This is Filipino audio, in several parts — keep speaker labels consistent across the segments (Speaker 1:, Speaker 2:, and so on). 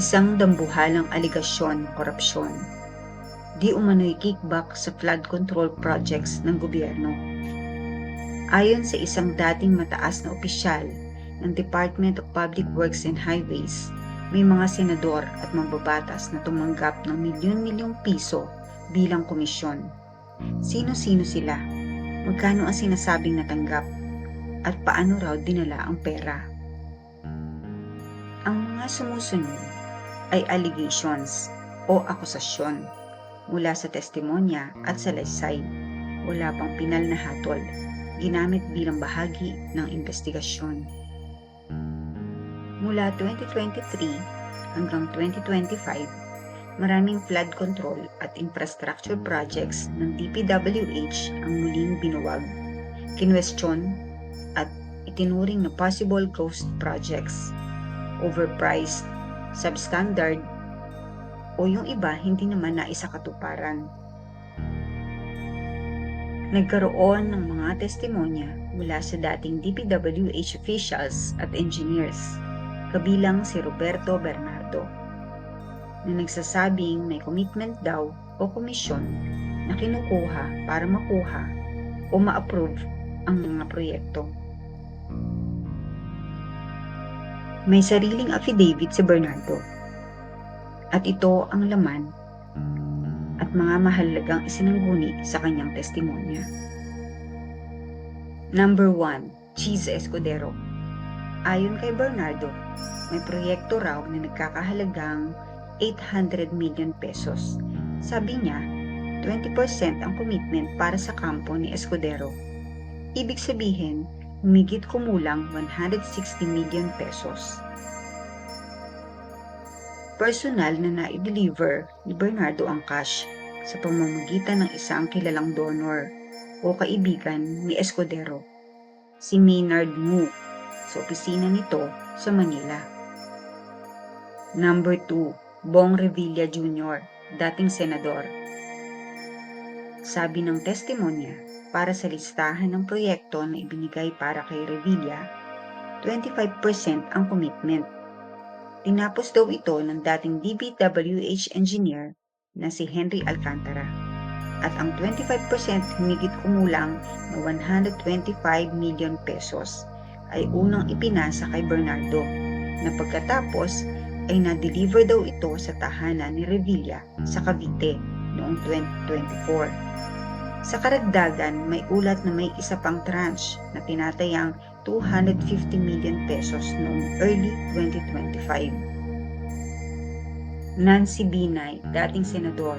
Speaker 1: Isang dambuhalang aligasyon ng korupsyon. Di umano'y kickback sa flood control projects ng gobyerno. Ayon sa isang dating mataas na opisyal ng Department of Public Works and Highways, may mga senador at mambabatas na tumanggap ng milyon-milyong piso bilang komisyon. Sino-sino sila? Magkano ang sinasabing natanggap? At paano raw dinala ang pera? Ang mga sumusunod ay allegations o akusasyon mula sa testimonya at salaysay. Wala pang pinal na hatol, ginamit bilang bahagi ng investigasyon. Mula 2023 hanggang 2025, maraming flood control at infrastructure projects ng DPWH ang muling binuwag, kinwestiyon at itinuring na possible ghost projects, overpriced, substandard, o yung iba hindi naman naisakatuparan. Nagkaroon ng mga testimonya mula sa dating DPWH officials at engineers, kabilang si Roberto Bernardo, na nagsasabing may commitment daw o komisyon na kinukuha para makuha o ma-approve ang mga proyekto. May sariling affidavit si Bernardo at ito ang laman at mga mahalagang isinangguni sa kanyang testimonya. Number 1. Cheese Escudero Ayon kay Bernardo, may proyekto raw na nagkakahalagang 800 million pesos. Sabi niya, 20% ang commitment para sa kampo ni Escudero. Ibig sabihin, humigit kumulang 160 million pesos. Personal na na-deliver ni Bernardo ang cash sa pamamagitan ng isang kilalang donor o kaibigan ni Escudero, si Maynard Mu, sa opisina nito sa Manila. Number 2, Bong Revilla Jr., dating senador. Sabi ng testimonya, para sa listahan ng proyekto na ibinigay para kay Revilla, 25% ang commitment. Tinapos daw ito ng dating DBWH engineer na si Henry Alcantara. At ang 25% humigit kumulang na 125 million pesos ay unang ipinasa kay Bernardo na pagkatapos ay na-deliver daw ito sa tahanan ni Revilla sa Cavite noong 2024. Sa karagdagan, may ulat na may isa pang tranche na tinatayang 250 million pesos noong early 2025. Nancy Binay, dating senador.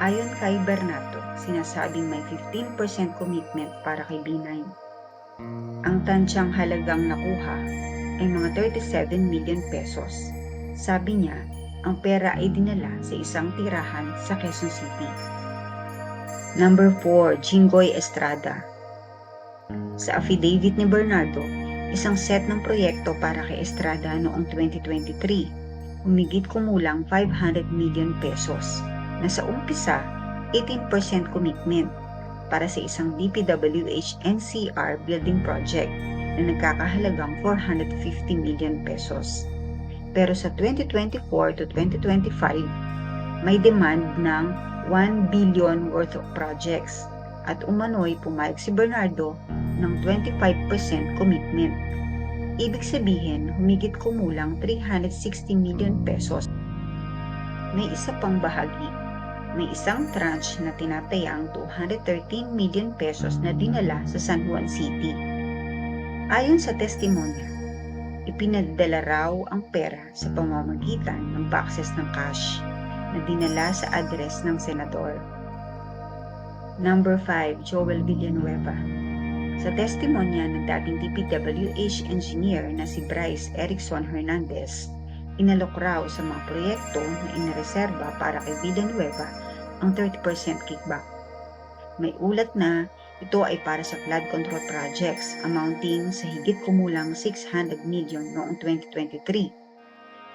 Speaker 1: Ayon kay Bernardo, sinasabing may 15% commitment para kay Binay. Ang tansyang halagang nakuha ay mga 37 million pesos. Sabi niya, ang pera ay dinala sa isang tirahan sa Quezon City. Number 4, Jingoy Estrada. Sa affidavit ni Bernardo, isang set ng proyekto para kay Estrada noong 2023 humigit kumulang 500 million pesos na sa umpisa 18% commitment para sa isang DPWH NCR building project na nagkakahalagang 450 million pesos. Pero sa 2024 to 2025, may demand ng 1 billion worth of projects at umano'y pumayag si Bernardo ng 25% commitment Ibig sabihin, humigit kumulang 360 million pesos. May isa pang bahagi. May isang tranche na tinatayang 213 million pesos na dinala sa San Juan City. Ayon sa testimonya, ipinadala raw ang pera sa pamamagitan ng boxes ng cash na dinala sa address ng senador. Number 5, Joel Villanueva sa testimonya ng dating DPWH engineer na si Bryce Erickson Hernandez, inalok raw sa mga proyekto na inareserba para kay Villanueva ang 30% kickback. May ulat na ito ay para sa flood control projects amounting sa higit kumulang 600 million noong 2023.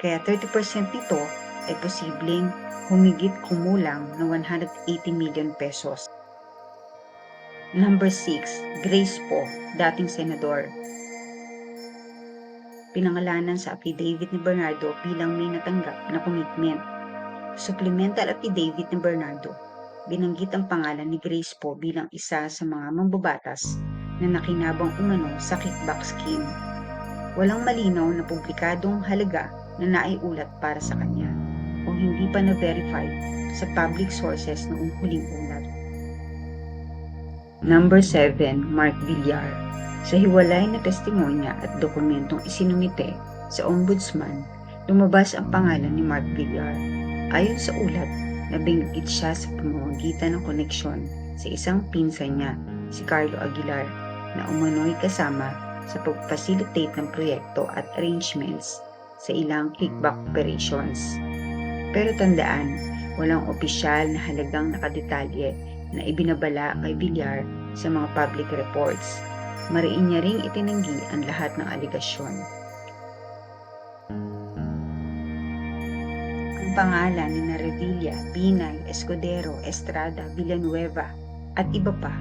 Speaker 1: Kaya 30% nito ay posibleng humigit kumulang na 180 million pesos. Number 6, Grace Po, dating senador. pinangalanan sa affidavit ni Bernardo bilang may natanggap na commitment. Supplemental affidavit ni Bernardo, binanggit ang pangalan ni Grace po bilang isa sa mga mambabatas na nakinabang umano sa kickback scheme. Walang malinaw na publikadong halaga na naiulat para sa kanya hindi pa na-verify sa public sources noong huling ulat. Number 7, Mark Villar. Sa hiwalay na testimonya at dokumentong isinumite sa ombudsman, lumabas ang pangalan ni Mark Villar. Ayon sa ulat, nabinggit siya sa pamamagitan ng koneksyon sa isang pinsan niya, si Carlo Aguilar, na umano'y kasama sa pagfacilitate ng proyekto at arrangements sa ilang kickback operations. Pero tandaan, walang opisyal na halagang nakadetalye na ibinabala kay Villar sa mga public reports. Mariin niya ring itinanggi ang lahat ng aligasyon. Ang pangalan ni Revilla, Binay, Escudero, Estrada, Villanueva at iba pa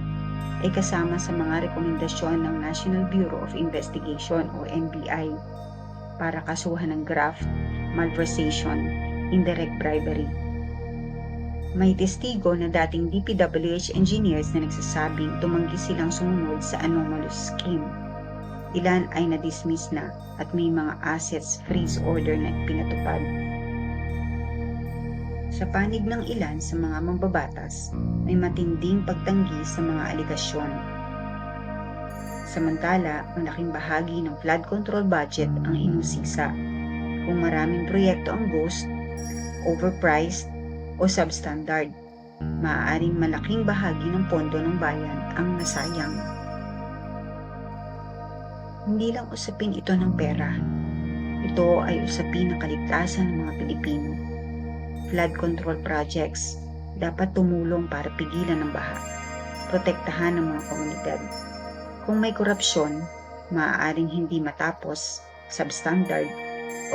Speaker 1: ay kasama sa mga rekomendasyon ng National Bureau of Investigation o NBI para kasuhan ng graft, malversation, indirect bribery. May testigo na dating DPWH engineers na nagsasabing tumanggi silang sumunod sa anomalous scheme. Ilan ay na-dismiss na at may mga assets freeze order na pinatupad. Sa panig ng ilan sa mga mambabatas, may matinding pagtanggi sa mga aligasyon. Samantala, ang laking bahagi ng flood control budget ang inusisa. Kung maraming proyekto ang ghost, overpriced, o substandard, maaaring malaking bahagi ng pondo ng bayan ang nasayang. Hindi lang usapin ito ng pera. Ito ay usapin ng kaligtasan ng mga Pilipino. Flood control projects dapat tumulong para pigilan ang baha, protektahan ang mga komunidad. Kung may korupsyon, maaaring hindi matapos, substandard,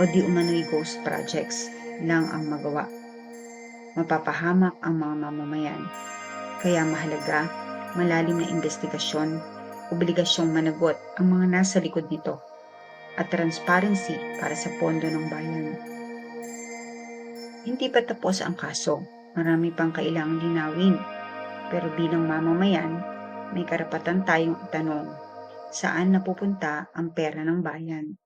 Speaker 1: o di umano'y ghost projects lang ang magawa mapapahamak ang mga mamamayan. Kaya mahalaga, malalim na investigasyon, obligasyong managot ang mga nasa likod nito, at transparency para sa pondo ng bayan. Hindi pa tapos ang kaso, marami pang kailangang linawin. Pero bilang mamamayan, may karapatan tayong itanong, saan napupunta ang pera ng bayan?